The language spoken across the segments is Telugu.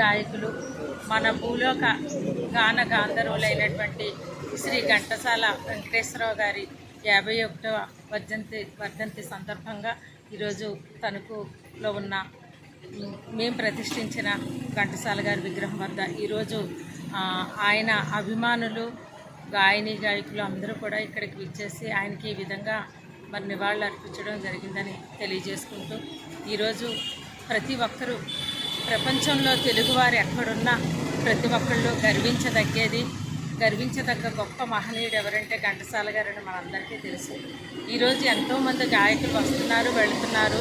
గాయకులు మన భూలోక గాన గాంధర్వులైనటువంటి శ్రీ ఘంటసాల వెంకటేశ్వరరావు గారి యాభై ఒకటవ వర్ధంతి వర్ధంతి సందర్భంగా ఈరోజు తణుకులో ఉన్న మేము ప్రతిష్ఠించిన ఘంటసాల గారి విగ్రహం వద్ద ఈరోజు ఆయన అభిమానులు గాయని గాయకులు అందరూ కూడా ఇక్కడికి విచ్చేసి ఆయనకి ఈ విధంగా మరి నివాళులు అర్పించడం జరిగిందని తెలియజేసుకుంటూ ఈరోజు ప్రతి ఒక్కరూ ప్రపంచంలో తెలుగువారు ఎక్కడున్నా ప్రతి ఒక్కళ్ళు గర్వించదగ్గేది గర్వించదగ్గ గొప్ప మహనీయుడు ఎవరంటే ఘంటసాల గారని మనందరికీ తెలుసు. ఈరోజు ఎంతోమంది గాయకులు వస్తున్నారు వెళుతున్నారు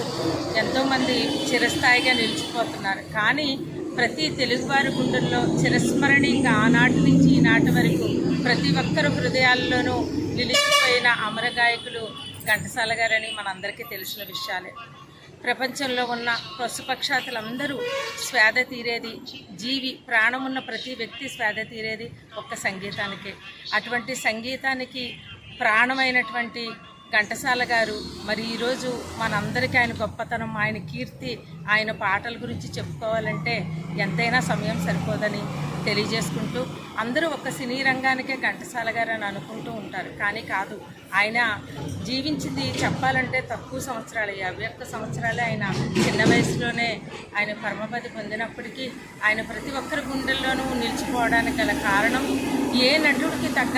ఎంతోమంది చిరస్థాయిగా నిలిచిపోతున్నారు. కానీ ప్రతి తెలుగువారి గుండెల్లో చిరస్మరణీయంగా ఆనాటి నుంచి ఈనాటి వరకు ప్రతి ఒక్కరు హృదయాల్లోనూ నిలిచిపోయిన అమర గాయకులు ఘంటసాల గారని మనందరికీ తెలిసిన విషయాలే. ప్రపంచంలో ఉన్న పశుపక్షాతులందరూ స్వేద తీరేది జీవి ప్రాణమున్న ప్రతి వ్యక్తి స్వేద తీరేది ఒక్క సంగీతానికే. అటువంటి సంగీతానికి ప్రాణమైనటువంటి ఘంటసాల గారు మరి ఈరోజు మనందరికీ ఆయన గొప్పతనం ఆయన కీర్తి ఆయన పాటల గురించి చెప్పుకోవాలంటే ఎంతైనా సమయం సరిపోదని తెలియజేసుకుంటూ అందరూ ఒక సినీ రంగానికే ఘంటసాల గారు అని అనుకుంటూ ఉంటారు. కానీ కాదు ఆయన జీవించింది చెప్పాలంటే తక్కువ సంవత్సరాలు. యాభై ఒక్క సంవత్సరాలే ఆయన చిన్న వయసులోనే ఆయన పరమపది పొందినప్పటికీ ఆయన ప్రతి ఒక్కరి గుండెల్లోనూ నిలిచిపోవడానికి గల కారణం ఏ నటుడికి తగ్గ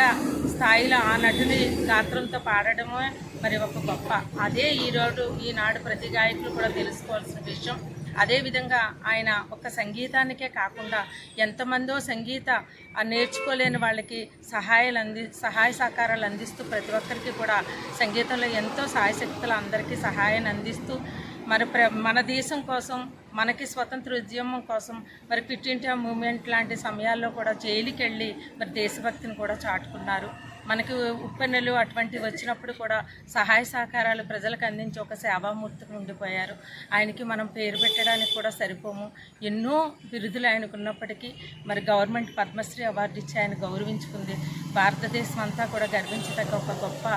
స్థాయిలో ఆ నటుని గాత్రంతో పాడడమే మరి ఒక గొప్ప. అదే ఈరోజు ఈనాడు ప్రతి గాయకులు కూడా తెలుసుకోవాల్సిన విషయం. అదేవిధంగా ఆయన ఒక సంగీతానికే కాకుండా ఎంతమందో సంగీత నేర్చుకోలేని వాళ్ళకి సహాయాలు అంది సహాయ సహకారాలు అందిస్తూ ప్రతి ఒక్కరికి కూడా సంగీతంలో ఎంతో సహాయశక్తులు అందరికీ సహాయాన్ని అందిస్తూ మరి ప్ర మన దేశం కోసం మనకి స్వతంత్ర ఉద్యమం కోసం మరి క్విట్ ఇండియా మూమెంట్ లాంటి సమయాల్లో కూడా జైలుకి వెళ్ళి మరి దేశభక్తిని కూడా చాటుకున్నారు. మనకు ఉప్పెన్నెలు అటువంటివి వచ్చినప్పుడు కూడా సహాయ సహకారాలు ప్రజలకు అందించి ఒక సేవామూర్తిగా ఉండిపోయారు. ఆయనకి మనం పేరు పెట్టడానికి కూడా సరిపోము. ఎన్నో బిరుదులు ఆయనకు ఉన్నప్పటికీ మరి గవర్నమెంట్ పద్మశ్రీ అవార్డు ఇచ్చి ఆయన గౌరవించుకుంది. భారతదేశం అంతా కూడా గర్వించదగ్గ ఒక గొప్ప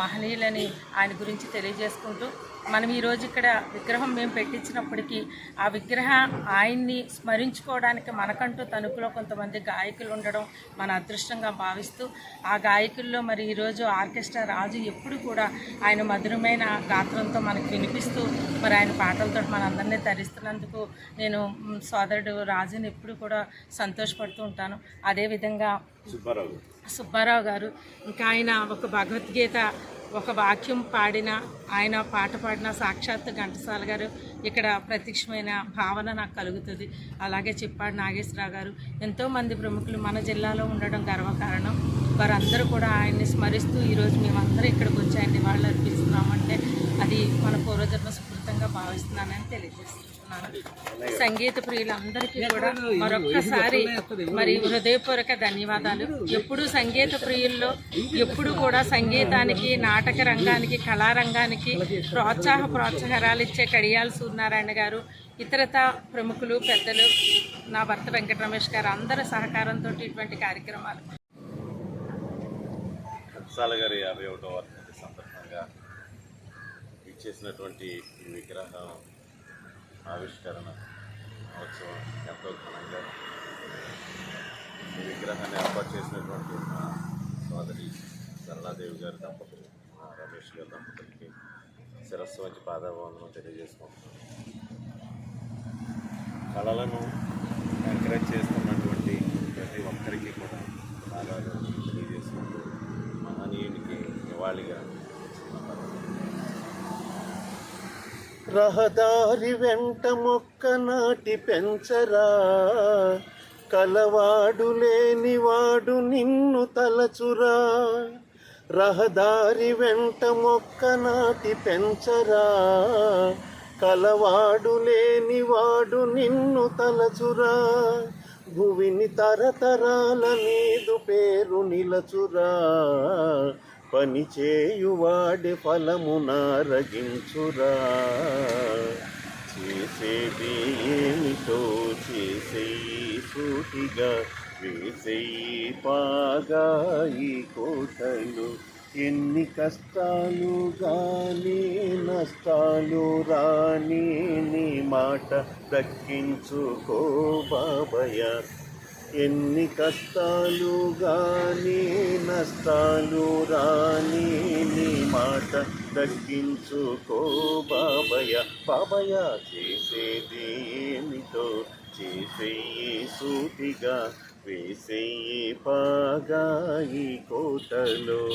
మహనీయులని ఆయన గురించి తెలియజేసుకుంటూ మనం ఈరోజు ఇక్కడ విగ్రహం మేము పెట్టించినప్పటికీ ఆ విగ్రహ ఆయన్ని స్మరించుకోవడానికి మనకంటూ తణుకులో కొంతమంది గాయకులు ఉండడం మన అదృష్టంగా భావిస్తూ ఆ గాయకుల్లో మరి ఈరోజు ఆర్కెస్ట్రా రాజు ఎప్పుడు కూడా ఆయన మధురమైన గాత్రంతో మనకు వినిపిస్తూ మరి ఆయన పాటలతో మనందరినీ తరిస్తున్నందుకు నేను సోదరుడు రాజుని ఎప్పుడు కూడా సంతోషపడుతూ ఉంటాను. అదేవిధంగా సుబ్బారావు సుబ్బారావు గారు ఇంకా ఆయన ఒక భగవద్గీత ఒక వాక్యం పాడిన ఆయన పాట పాడిన సాక్షాత్ ఘంటసాల గారు ఇక్కడ ప్రత్యక్షమైన భావన నాకు కలుగుతుంది. అలాగే చెప్పాడు నాగేశ్వరరావు గారు ఎంతోమంది ప్రముఖులు మన జిల్లాలో ఉండడం గర్వకారణం. వారందరూ కూడా ఆయన్ని స్మరిస్తూ ఈరోజు మేమందరూ ఇక్కడికి వచ్చి ఆయన్ని వాళ్ళు అర్పిస్తున్నామంటే అది మన పూర్వజన్మ స్ఫూర్తంగా భావిస్తున్నానని తెలియజేస్తున్నాను సంగీత ప్రియులందరికీ కూడా మరొక్కసారి మరి హృదయపూర్వక ధన్యవాదాలు. ఎప్పుడు సంగీత ప్రియుల్లో ఎప్పుడు కూడా సంగీతానికి నాటక రంగానికి కళారంగానికి ప్రోత్సాహ ప్రోత్సాహరాలు ఇచ్చే కడియాల సూర్యనారాయణ గారు ఇతరత ప్రముఖులు పెద్దలు నా భర్త వెంకట రమేష్ గారు అందరి సహకారంతో ఇటువంటి కార్యక్రమాలు. కంసాల గారి యాభై ఒకటో వర్ధంతి సందర్భంగా ఇచ్చేసినటువంటి ఈ విగ్రహం ఆవిష్కరణ మహోత్సవం ఎంతో ఘనంగా ఈ విగ్రహాన్ని ఏర్పాటు చేసినటువంటి మా సోదరి సరళాదేవి గారి దంపతులు మా రమేష్ గారి దంపతులకి శిరస్సు వంచి పాదాభవందనం తెలియజేసుకుంటున్నాను. కళలను ఎంకరేజ్ చేస్తున్నటువంటి ప్రతి ఒక్కరికి కూడా బాగా తెలియజేసుకుంటూ మహనీయునికి నివాళిగా రహదారి వెంట మొక్క నాటి పెంచరా. కలవాడు లేనివాడు నిన్ను తలచురా. రహదారి వెంట మొక్క నాటి పెంచరా. కలవాడు లేనివాడు నిన్ను తలచురా. భువిని తరతరాల నీదు పేరు నిలచురా. పని చేయువాడి ఫలము నారగించురా. చేసేది ఏమిటో చేసేయి సూటిగా వేసేయి పాగా ఈ కోటలు. ఎన్ని కష్టాలు గాని నష్టాలు రాని నీ మాట దక్కించుకో బాబయ్య. ఎన్ని కష్టాలు గాని నష్టాలు రాని నీ మాట దక్కించుకో బాబయ్య. బాబయ్య చేసేది ఏమిటో చేసేయి సూటిగా వేసేయి పాగా ఈ కోటలో.